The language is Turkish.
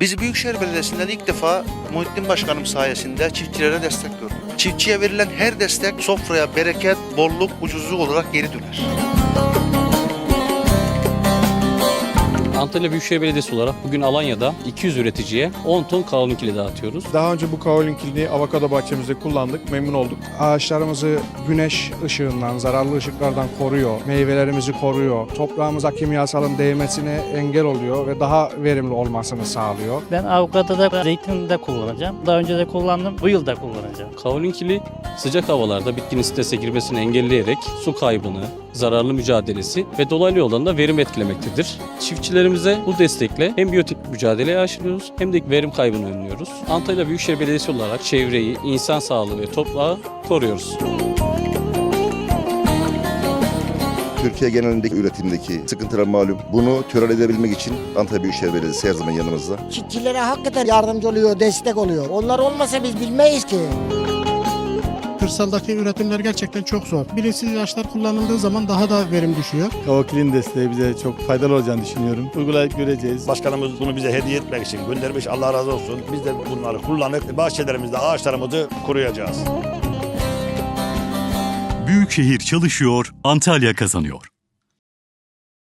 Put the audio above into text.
Biz Büyükşehir Belediyesi'nden ilk defa Muhittin Başkanım sayesinde çiftçilere destek gördük. Çiftçiye verilen her destek sofraya bereket, bolluk, ucuzluk olarak geri döner. Antalya Büyükşehir Belediyesi olarak bugün Alanya'da 200 üreticiye 10 ton kavun kili dağıtıyoruz. Daha önce bu kaolin kilini avokado bahçemizde kullandık. Memnun olduk. Ağaçlarımızı güneş ışığından, zararlı ışıklardan koruyor. Meyvelerimizi koruyor. Toprağımıza kimyasalın değmesine engel oluyor ve daha verimli olmasını sağlıyor. Ben avokadoda zeytin de kullanacağım. Daha önce de kullandım. Bu yıl da kullanacağım. Kavun kili sıcak havalarda bitkinin strese girmesini engelleyerek su kaybını, zararlı mücadelesi ve dolaylı yoldan da verim etkilemektedir. Çiftçilerimize bu destekle hem biyotik mücadeleye aşılıyoruz hem de verim kaybını önlüyoruz. Antalya Büyükşehir Belediyesi olarak çevreyi, insan sağlığı ve toprağı koruyoruz. Türkiye genelindeki üretimdeki sıkıntılar malum. Bunu törer edebilmek için Antalya Büyükşehir Belediyesi her zaman yanımızda. Çiftçilere hakikaten yardımcı oluyor, destek oluyor. Onlar olmasa biz bilmeyiz ki. Kırsaldaki üretimler gerçekten çok zor. Bilinçsiz ilaçlar kullanıldığı zaman daha da verim düşüyor. Kavakilin desteği bize çok faydalı olacağını düşünüyorum. Uygulayıp göreceğiz. Başkanımız bunu bize hediye etmek için göndermiş. Allah razı olsun. Biz de bunları kullanıp bahçelerimizde ağaçlarımızı koruyacağız. Büyükşehir çalışıyor, Antalya kazanıyor.